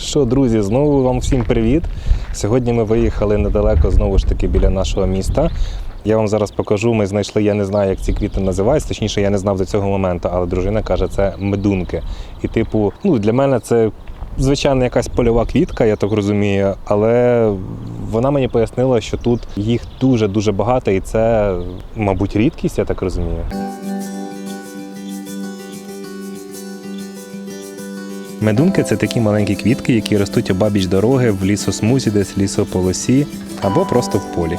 Що, друзі, знову вам всім привіт. Сьогодні ми виїхали недалеко знову ж таки біля нашого міста. Я вам зараз покажу. Ми знайшли, я не знаю, як ці квіти називаються. Точніше, я не знав до цього моменту, але дружина каже, це медунки. І, типу, ну для мене це звичайно якась польова квітка, я так розумію. Але вона мені пояснила, що тут їх дуже дуже багато, і це, мабуть, рідкість, я так розумію. Медунки це такі маленькі квітки, які ростуть обабіч дороги в лісосмузі, десь лісополосі або просто в полі.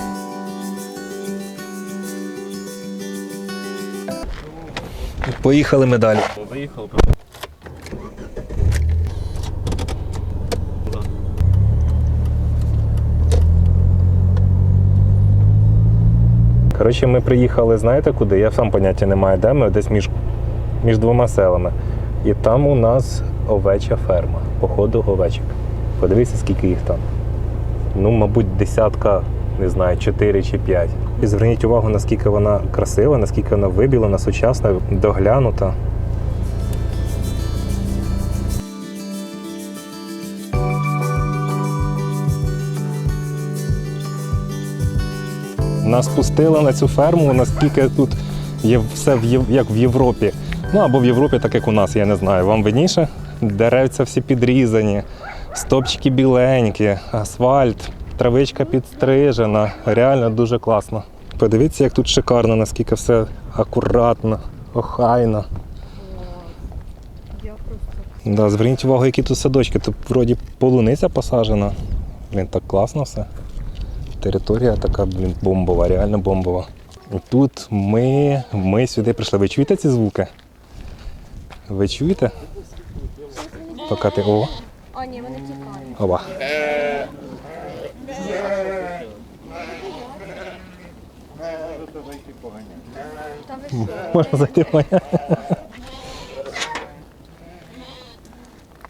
Поїхали ми далі. Заїхав. Коротше, ми приїхали, знаєте куди? Я сам поняття не маю, де ми десь між, між двома селами. І там у нас овеча ферма, походу овечок. Подивіться, скільки їх там. Ну, мабуть, десятка, не знаю, 4 чи 5. І зверніть увагу, наскільки вона красива, наскільки вона вибілена, сучасна, доглянута. Нас пустили на цю ферму, наскільки тут є все в як в Європі. Ну або в Європі, так як у нас, я не знаю. Вам видніше? Деревця всі підрізані, стопчики біленькі, асфальт, травичка підстрижена. Реально дуже класно. Подивіться, як тут шикарно, наскільки все акуратно, охайно. Да, зверніть увагу, які тут садочки. Тут вроді полуниця посаджена. Блін, так класно все. Територія така, блін, бомбова, реально бомбова. І тут ми, ми сюди прийшли. Ви чуєте ці звуки? Ви чуєте? Поки ти. О, А, ні, вони тікають. оба. Та ви що? Можна зайти поняти.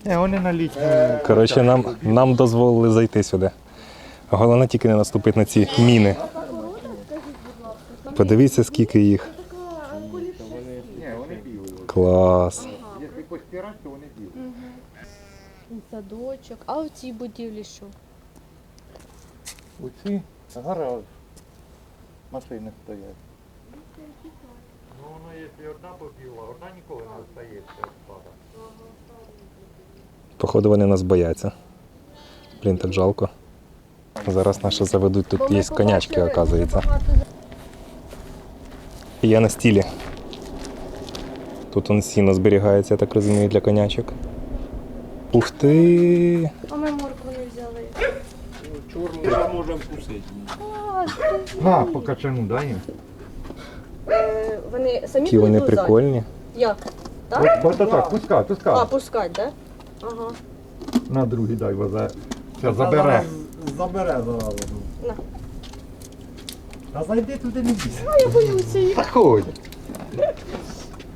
Не, вони на літню. Коротше, нам, нам дозволили зайти сюди. Головне тільки не наступити на ці міни. Подивіться, скільки їх. Клас. Якщо постирати, то вони білі. Садочок. А в цій будівлі що? Оці гараж. Машини стоять. Ну, воно, якщо одна побіла, одна ніколи не остається від. Походу, вони нас бояться. Блін, так жалко. Зараз наші заведуть, тут є конячки, оказується. Я на стілі. Тут он сіно зберігається, я так розумію, для конячок. Ух ти! А ми моркву не взяли. Чорну ми можемо кусити. А, На, по качану дай їм. е, вони самі Які вони прикольні. Як? Так? Ось так, пускай, А, пускай. пускать, так? Ага. На другий дай возе. Все, забере. Забере зараз. На. А зайди туди не бійся. А я боюся їх. Заходь.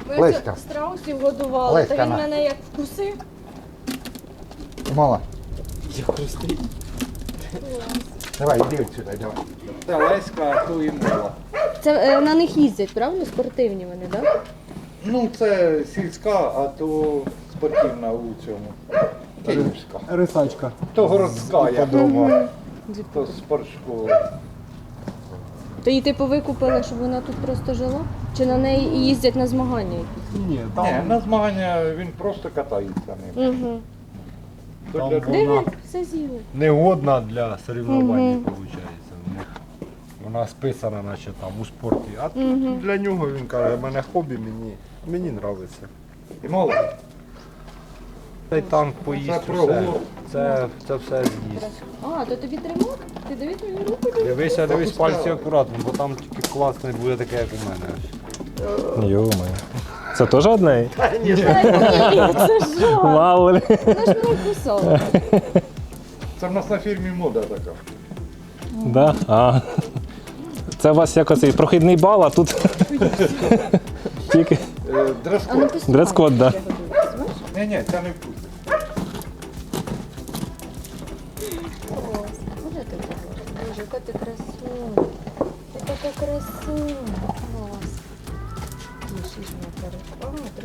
Ми Леська. страусів годували, Леська, та він на. мене як вкусив. Мала. Я хрустить. Давай, іди сюди, давай. Це Леська, а ту і мала. Це е, на них їздять, правильно? Спортивні вони, так? Ну, це сільська, а то спортивна у цьому. Київська. Рисачка. То городська, я думав. То спортшкола. То її типу викупили, щоб вона тут просто жила? Чи на неї і їздять на змагання якісь? Ні, Ні, на змагання він просто катається ним. Угу. Там для вона- все з'їли. негодна для соревнувань, виходить. Вона списана, наче там у спорті. А тут для нього він каже, в мене хобі, мені, мені подобається. І мало. Цей танк поїсть Це все. прогул. Це, це все з'їсть. А, то тобі тримок? Ти дивись мені руку. Дивися, дивись пальці акуратно, бо там тільки класний буде таке, як у мене. Йо-моє. Це теж одне? Ні, це жах. Мало ли. Вона ж. Це в нас на фірмі мода така. Да? А. Це у вас як оцей прохідний бал, а тут тільки Е, А ну дрес-код, да. Ні, ні, це не вкусно.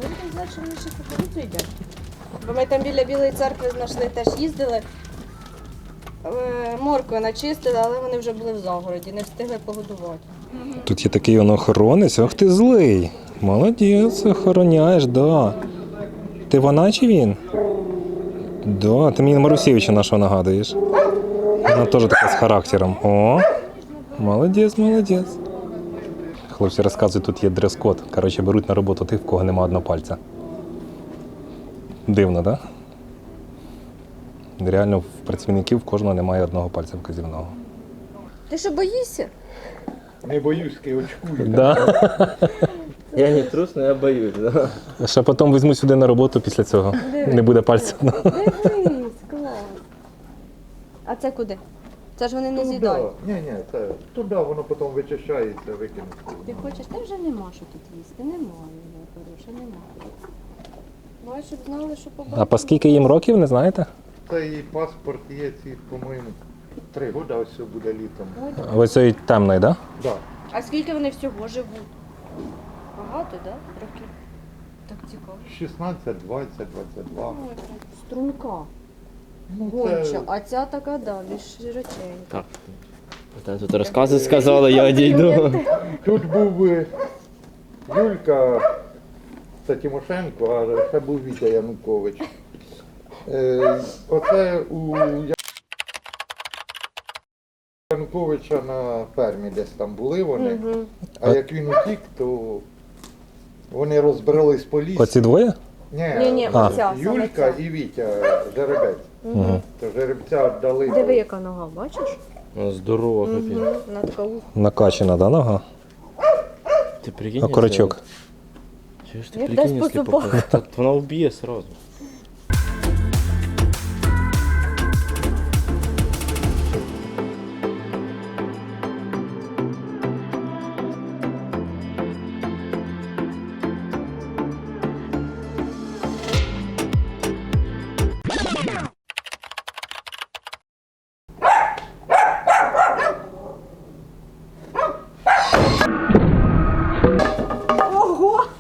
Не перед. А, треба взяти, кукурудзу їдять. Бо ми там біля Білої церкви знайшли, теж їздили. Е, Моркви начистили, але вони вже були в загороді, не встигли погодувати. Тут є такий он охоронець, ах ти злий. Молодець, охороняєш, да. Ти вона чи він? Да, ти мені Марусєвича нашого нагадуєш. Вона теж така з характером. О, молодець, молодець. Хлопці розказують, тут є дрес-код. Коротше, беруть на роботу тих, в кого нема одного пальця. Дивно, так? Да? Реально, в працівників в кожного немає одного пальця вказівного. Ти що боїшся? Не боюсь, ки очкую. Да. Я не трус, но я боюсь, да. Ще потім візьму сюди на роботу після цього. Не буде пальця. Дивись, клас. А це куди? Це ж вони не з'їдають. Ні, ні, це туди воно потім вичищається, викинути. Ти хочеш, ти вже нема що тут їсти. Немає, моя хороша, немає. Бачиш, щоб знали, що побачили. А по скільки їм років, не знаєте? Це і паспорт є, ці, по-моєму, три роки ось все буде літом. Ой, да. Ось цієї темної, так? Да? Да. А скільки вони всього живуть? Багато, так? Да? Років? Так цікаво. 16, 20, 22. Ой. Струнка. Ну, Гонча. А ця така, да, більш широченька. Так. Та Тут розкази сказали, я одійду. Тут був е, Юлька це Тимошенко, а ще був Вітя Янукович. Е, Оце у Януковича на фермі десь там були вони. Мгм. А як він утік, то вони розбрались по лісі. Оці двоє? Ні, Ні-ні, А. оця, саме Юлька ця. і Вітя Жеребець. Угу. То жеребця віддали. Диви, яка нога, бачиш? Здорово, капець. Угу. Вона така ух. Накачана, да, нога? Ти прикинь. А корочок. якщо- Чуєш ти прикинь, по якщо Вона вб'є сразу.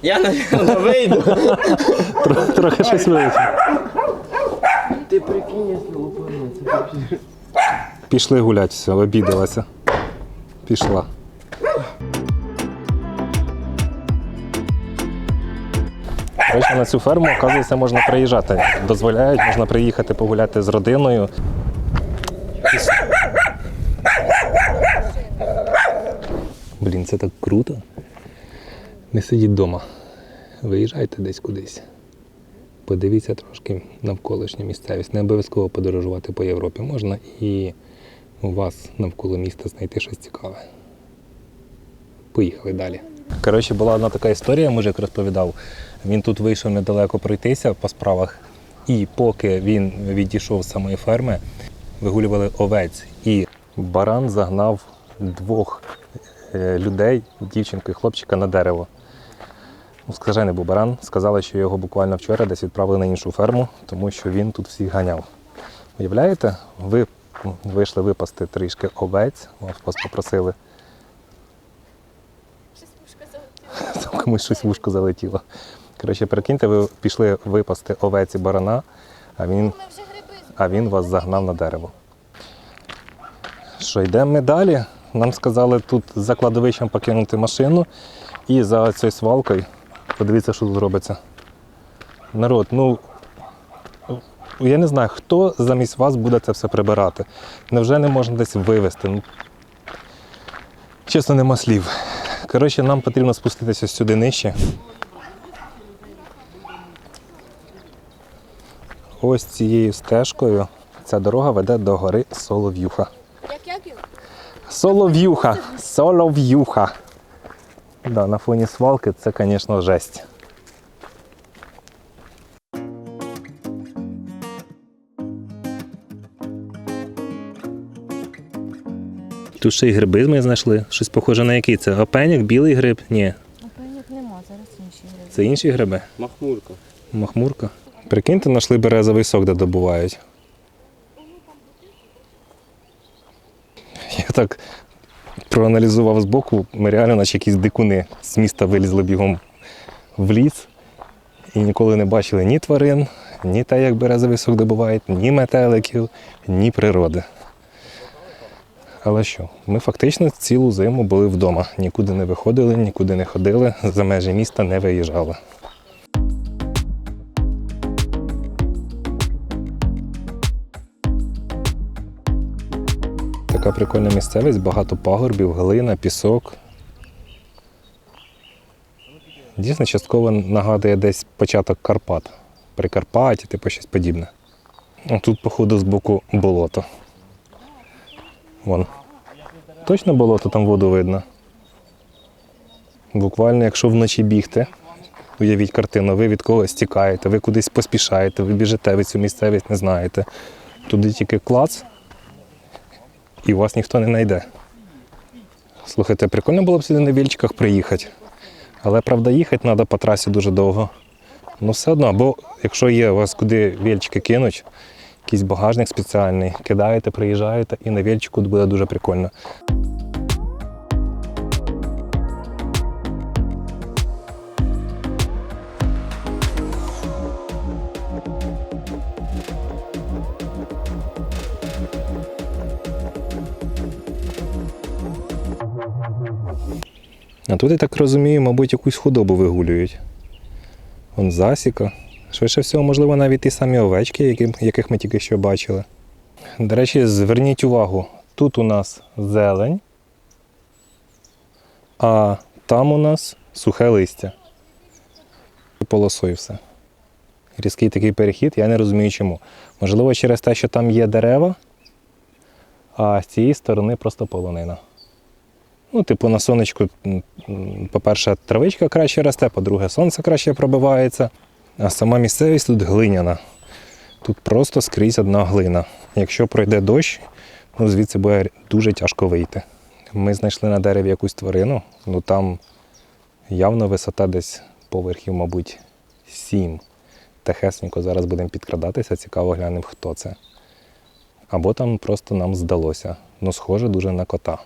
Я, наверное, вийду. Трохи, трохи щось вилетіло. Ти прикинь, якщо лупане, це вообще. Пішли гуляти, все, обідалася. Пішла. Коротше, на цю ферму, оказується, можна приїжджати. Дозволяють, можна приїхати погуляти з родиною. Блін, це так круто. Не сидіть вдома. Виїжджайте десь кудись. Подивіться трошки навколишню місцевість. Не обов'язково подорожувати по Європі. Можна і у вас навколо міста знайти щось цікаве. Поїхали далі. Коротше, була одна така історія, мужик розповідав. Він тут вийшов недалеко пройтися по справах, і поки він відійшов з самої ферми, вигулювали овець. І баран загнав двох е, людей, дівчинку і хлопчика, на дерево. Ну, Скажений був баран. Сказали, що його буквально вчора десь відправили на іншу ферму, тому що він тут всіх ганяв. Уявляєте, ви вийшли випасти трішки овець, вас попросили. Комусь щось вушко залетіло. Коротше, прикиньте, ви пішли випасти овець і барана, а він, а він вас загнав на дерево. Що, йдемо ми далі? Нам сказали тут за кладовищем покинути машину і за цією свалкою. Подивіться, що тут робиться. Народ, ну я не знаю, хто замість вас буде це все прибирати. Невже не можна десь вивезти? Ну, чесно, нема слів. Коротше, нам потрібно спуститися сюди нижче. Ось цією стежкою ця дорога веде до гори Солов'юха. Солов'юха. Солов'юха. Да, на фоні свалки це, звісно, жесть. Тут ще й гриби ми знайшли. Щось похоже на який це? Опеньок, білий гриб? Ні, Опеньок нема, зараз інші гриби. це інші гриби. Махмурка. Махмурка. Прикиньте, знайшли березовий сок, де добувають. Я так проаналізував збоку, ми реально, наче якісь дикуни з міста вилізли бігом в ліс і ніколи не бачили ні тварин, ні те, як березовий сок добувають, ні метеликів, ні природи. Але що, ми фактично цілу зиму були вдома. Нікуди не виходили, нікуди не ходили, за межі міста не виїжджали. Така прикольна місцевість, багато пагорбів, глина, пісок. Дійсно, частково нагадує десь початок Карпат. Прикарпаття, типу щось подібне. Тут, походу, з боку болото. Вон. Точно болото, там воду видно. Буквально, якщо вночі бігти, уявіть картину, ви від когось тікаєте, ви кудись поспішаєте, ви біжите, ви цю місцевість не знаєте. Туди тільки клац, і вас ніхто не знайде. Слухайте, прикольно було б сюди на вільчиках приїхати. Але правда, їхати треба по трасі дуже довго. Ну все одно, або якщо є у вас куди вільчики кинуть, якийсь багажник спеціальний, кидаєте, приїжджаєте і на вільчику буде дуже прикольно. А тут, я так розумію, мабуть, якусь худобу вигулюють. Вон засіка. Швидше всього, можливо, навіть ті самі овечки, яких ми тільки що бачили. До речі, зверніть увагу, тут у нас зелень, а там у нас сухе листя. Полосою все. Різкий такий перехід, я не розумію чому. Можливо, через те, що там є дерева, а з цієї сторони просто полонина. Ну, типу, на сонечку, по-перше, травичка краще росте, по-друге, сонце краще пробивається. А сама місцевість тут глиняна. Тут просто скрізь одна глина. Якщо пройде дощ, ну звідси буде дуже тяжко вийти. Ми знайшли на дереві якусь тварину, ну там явно висота десь поверхів, мабуть, сім. Техесненько зараз будемо підкрадатися, цікаво глянемо, хто це. Або там просто нам здалося. Ну, схоже дуже на кота.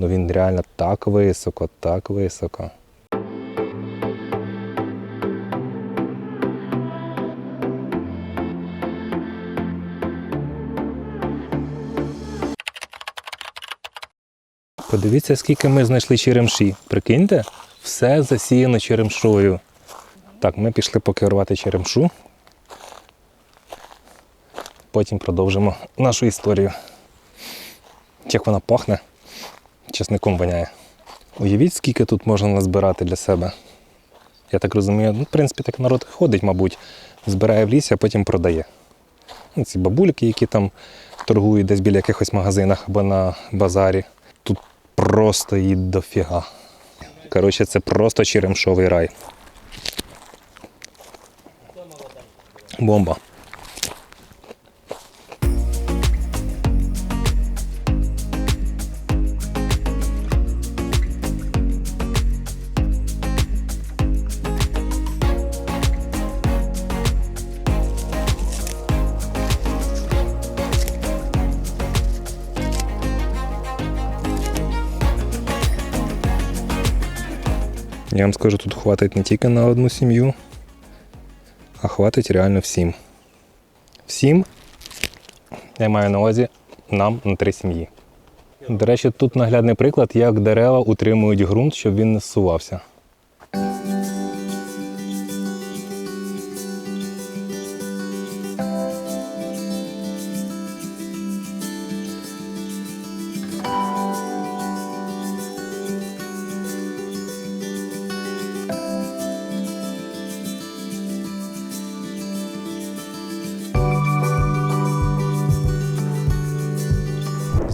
Ну він реально так високо, так високо. Подивіться, скільки ми знайшли черемші. Прикиньте, все засіяно черемшою. Так, ми пішли поки рвати черемшу. Потім продовжимо нашу історію. Як вона пахне чесником воняє. Уявіть, скільки тут можна назбирати для себе. Я так розумію, ну, в принципі, так народ ходить, мабуть, збирає в лісі, а потім продає. Ну, ці бабульки, які там торгують десь біля якихось магазинах або на базарі. Тут просто її дофіга. Коротше, це просто черемшовий рай. Бомба. Я вам скажу, тут хватить не тільки на одну сім'ю, а хватить реально всім. Всім, я маю на увазі, нам на три сім'ї. До речі, тут наглядний приклад, як дерева утримують ґрунт, щоб він не зсувався.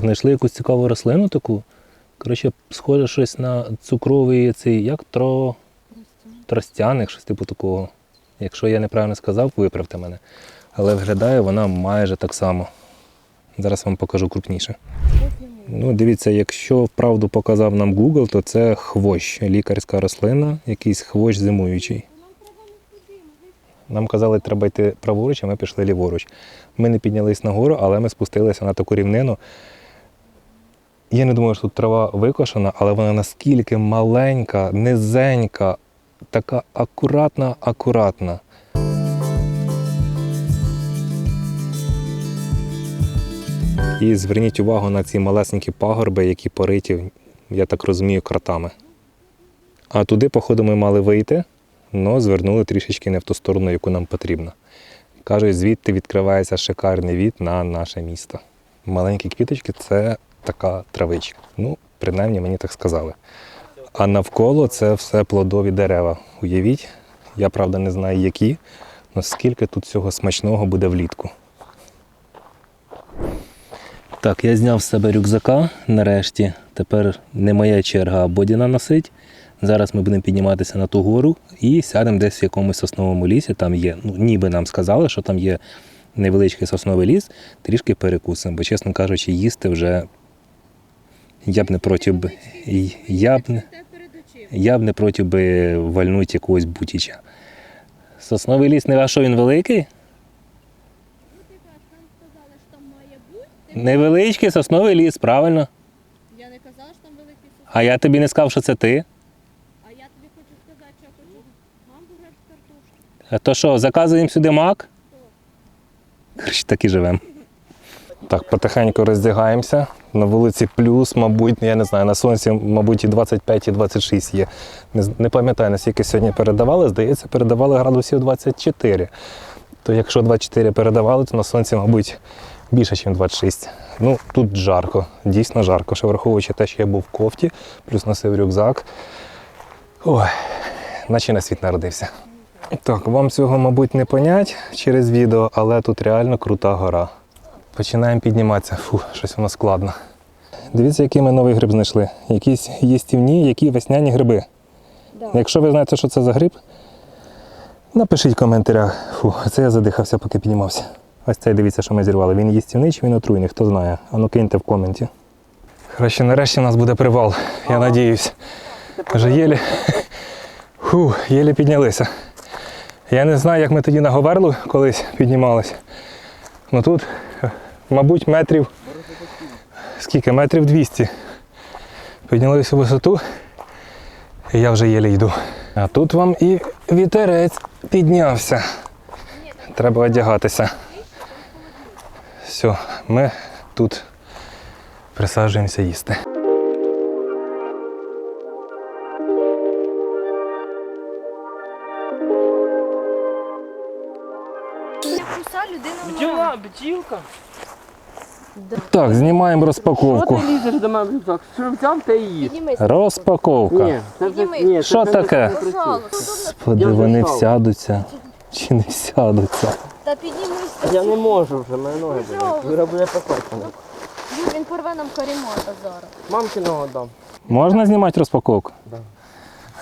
Знайшли якусь цікаву рослину таку. Коротше, схоже щось на цукровий цей, як тро... тростяник, щось типу такого. Якщо я неправильно сказав, виправте мене. Але виглядає вона майже так само. Зараз вам покажу крупніше. Ну, дивіться, якщо вправду показав нам Google, то це хвощ, лікарська рослина, якийсь хвощ зимуючий. Нам казали, треба йти праворуч, а ми пішли ліворуч. Ми не піднялись нагору, але ми спустилися на таку рівнину. Я не думаю, що тут трава викошена, але вона наскільки маленька, низенька, така акуратна, акуратна. І зверніть увагу на ці малесенькі пагорби, які пориті, я так розумію, кратами. А туди, походу, ми мали вийти, але звернули трішечки не в ту сторону, яку нам потрібно. Кажуть, звідти відкривається шикарний від на наше місто. Маленькі квіточки це така травичка. Ну, принаймні мені так сказали. А навколо це все плодові дерева. Уявіть, я правда не знаю які, але скільки тут цього смачного буде влітку. Так, я зняв з себе рюкзака нарешті. Тепер не моя черга, Бодіна носить. Зараз ми будемо підніматися на ту гору і сядемо десь в якомусь сосновому лісі. Там є, ну ніби нам сказали, що там є невеличкий сосновий ліс, трішки перекусимо, бо, чесно кажучи, їсти вже я б не проти б. Я б не, я б не проти би вальнути якогось бутіча. Сосновий ліс не ваш, що він великий? Невеличкий сосновий ліс, правильно. Я не казала, що там великий сосед, А я тобі не сказав, що це ти. а я тобі хочу сказати, що я хочу гамбургер з картошкою. А то що, заказуємо сюди мак? Коротше, так і живемо. Так, потихеньку роздягаємося. На вулиці плюс, мабуть, я не знаю, на сонці, мабуть, і 25, і 26 є. Не, не пам'ятаю, наскільки сьогодні передавали. Здається, передавали градусів 24. То якщо 24 передавали, то на сонці, мабуть, більше, ніж 26. Ну, тут жарко, дійсно жарко. Ще враховуючи те, що я був в кофті, плюс носив рюкзак. Ой, наче на світ народився. Так, вам цього, мабуть, не понять через відео, але тут реально крута гора. Починаємо підніматися. Фу, щось воно складно. Дивіться, який ми новий гриб знайшли. Якісь їстівні, які весняні гриби. Да. Якщо ви знаєте, що це за гриб, напишіть в коментарях. Фу, це я задихався, поки піднімався. Ось цей дивіться, що ми зірвали. Він їстівний чи він отруйний, хто знає. А ну киньте в коменті. Коротше, нарешті у нас буде привал, я надіюсь. Вже єлі, фу, єлі піднялися. Я не знаю, як ми тоді на Говерлу колись піднімалися. Ну тут, мабуть, метрів. Скільки? Метрів 200. Піднялися в висоту, і я вже єлі йду. А тут вам і вітерець піднявся. Треба одягатися. Все, ми тут присаджуємося їсти. Бджола, бджілка. Так, знімаємо розпаковку. Що ти лізеш до мене в рюкзак? Що взяв, те і їсть. Піднімись. Розпаковка. Ні, це вже Підніми. ні, Що це таке? не працює. Пожалуйста. Господи, Я вони встав. всядуться. Чи не всядуться? Та піднімись. Я не можу вже, мене ноги болять. Юра буде покоцана. Юр, Він порве нам карімата зараз. Мамки ногу дам. Можна знімати розпаковку? Да.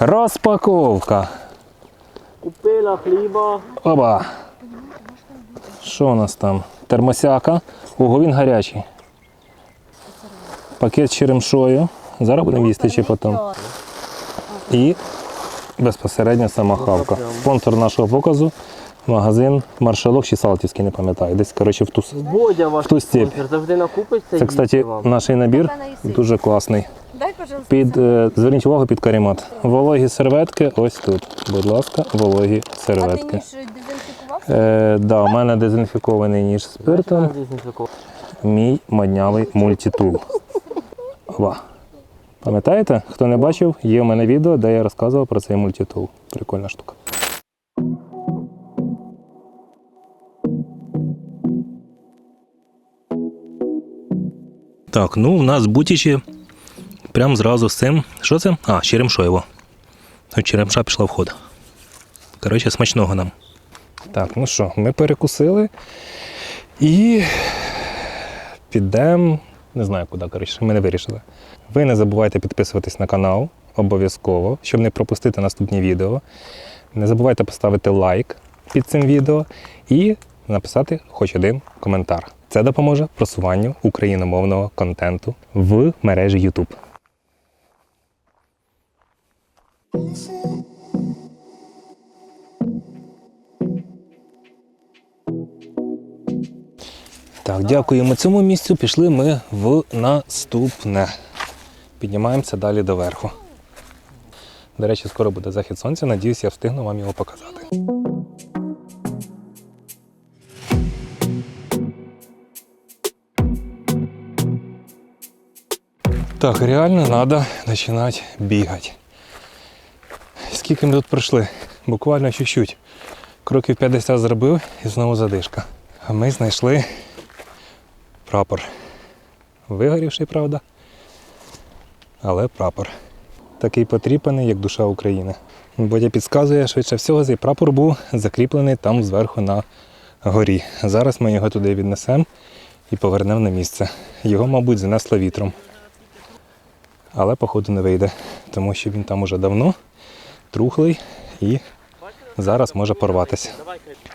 Розпаковка. Купила хліба. Оба. Що у нас там? Термосяка. Ого, він гарячий. Пакет з черемшою. Зараз будемо їсти чи потім. І безпосередньо сама хавка. Спонсор нашого показу магазин Маршалок чи Салтівський, не пам'ятаю. Десь, коротше, в ту, Бодя ваш в ту степь. спонсор завжди накупиться Це, кстати, вам. наш набір дуже класний. Дай. Під, е, зверніть увагу під каремат. Вологі серветки ось тут. Будь ласка, вологі А ти серветки. Е, да, у мене дезінфікований ніж спиртом, мій моднявий мультитул. Ва. Пам'ятаєте? Хто не бачив, є у мене відео, де я розказував про цей мультитул. Прикольна штука. Так, ну в нас бутічі прям зразу з цим. Що це? А, черемшоєво. От черемша пішла в ход. Коротше, смачного нам. Так, ну що, ми перекусили і підемо. Не знаю куди, коротше, ми не вирішили. Ви не забувайте підписуватись на канал обов'язково, щоб не пропустити наступні відео. Не забувайте поставити лайк під цим відео і написати хоч один коментар. Це допоможе просуванню україномовного контенту в мережі YouTube. Так, дякуємо цьому місцю. Пішли ми в наступне. Піднімаємося далі до верху. До речі, скоро буде захід сонця. Надіюсь, я встигну вам його показати. Так, реально треба починати бігати. Скільки ми тут пройшли? Буквально чуть-чуть. Кроків 50 зробив і знову задишка. А ми знайшли прапор. Вигорівший, правда. Але прапор. Такий потріпаний, як душа України. Бодя підказує, швидше всього, цей прапор був закріплений там зверху на горі. Зараз ми його туди віднесемо і повернемо на місце. Його, мабуть, занесло вітром. Але, походу, не вийде, тому що він там уже давно трухлий і зараз може порватися.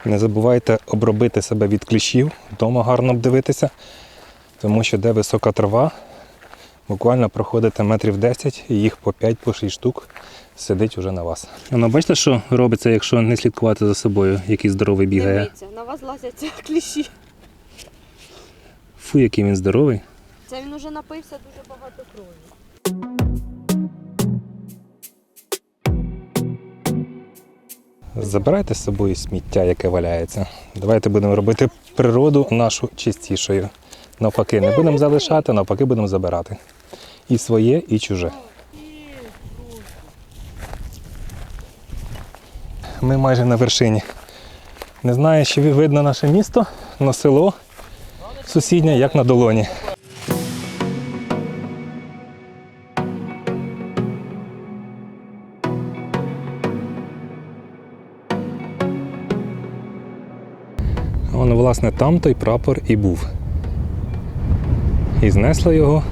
Не забувайте обробити себе від кліщів, вдома гарно обдивитися, тому що де висока трава, буквально проходите метрів 10 і їх по 5-6 штук сидить уже на вас. Ну, бачите, що робиться, якщо не слідкувати за собою, який здоровий бігає. Дивіться, на вас лазять кліщі. Фу, який він здоровий. Це він уже напився дуже багато крові. Забирайте з собою сміття, яке валяється. Давайте будемо робити природу нашу чистішою. Навпаки, не будемо залишати, навпаки, будемо забирати. І своє, і чуже. Ми майже на вершині. Не знаю, чи видно наше місто, але село сусіднє, як на долоні. Воно, власне, там той прапор і був. І знесло його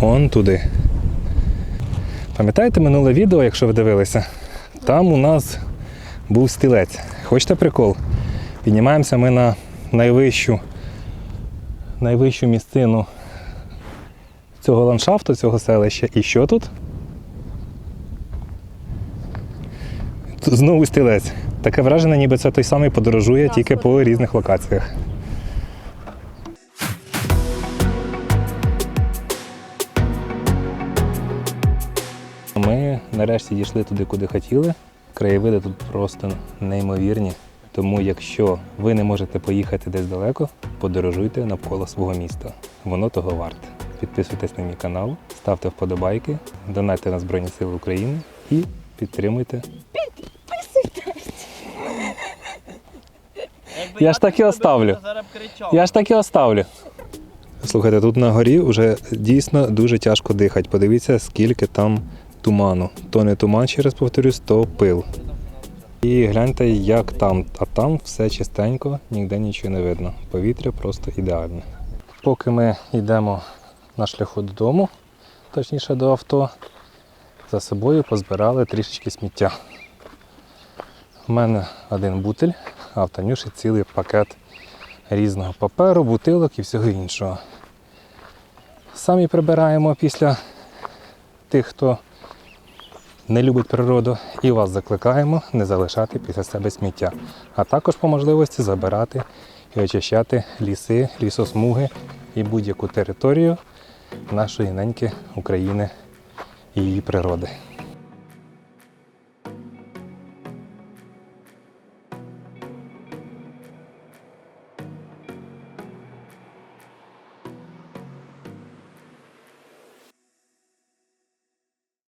он туди. Пам'ятаєте минуле відео, якщо ви дивилися? Там у нас був стілець. Хочете прикол? Піднімаємося ми на найвищу, найвищу місцину цього ландшафту, цього селища. І що? Тут знову стілець. Таке враження, ніби це той самий подорожує, тільки по різних локаціях. Ми нарешті дійшли туди, куди хотіли. Краєвиди тут просто неймовірні. Тому, якщо ви не можете поїхати десь далеко, подорожуйте навколо свого міста. Воно того варте. Підписуйтесь на мій канал, ставте вподобайки, донайте на Збройні Сили України і підтримуйте Я ж так і оставлю. Я ж так і оставлю. Слухайте, тут на горі вже дійсно дуже тяжко дихати. Подивіться, скільки там туману. То не туман, ще раз повторюсь, то пил. І гляньте, як там. А там все чистенько, ніде нічого не видно. Повітря просто ідеальне. Поки ми йдемо на шляху додому, точніше до авто, за собою позбирали трішечки сміття. У мене один бутиль, а в Танюші цілий пакет різного паперу, бутилок і всього іншого. Самі прибираємо після тих, хто не любить природу, і вас закликаємо не залишати після себе сміття, а також по можливості забирати і очищати ліси, лісосмуги і будь-яку територію нашої неньки України і її природи.